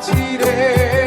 আছি রে।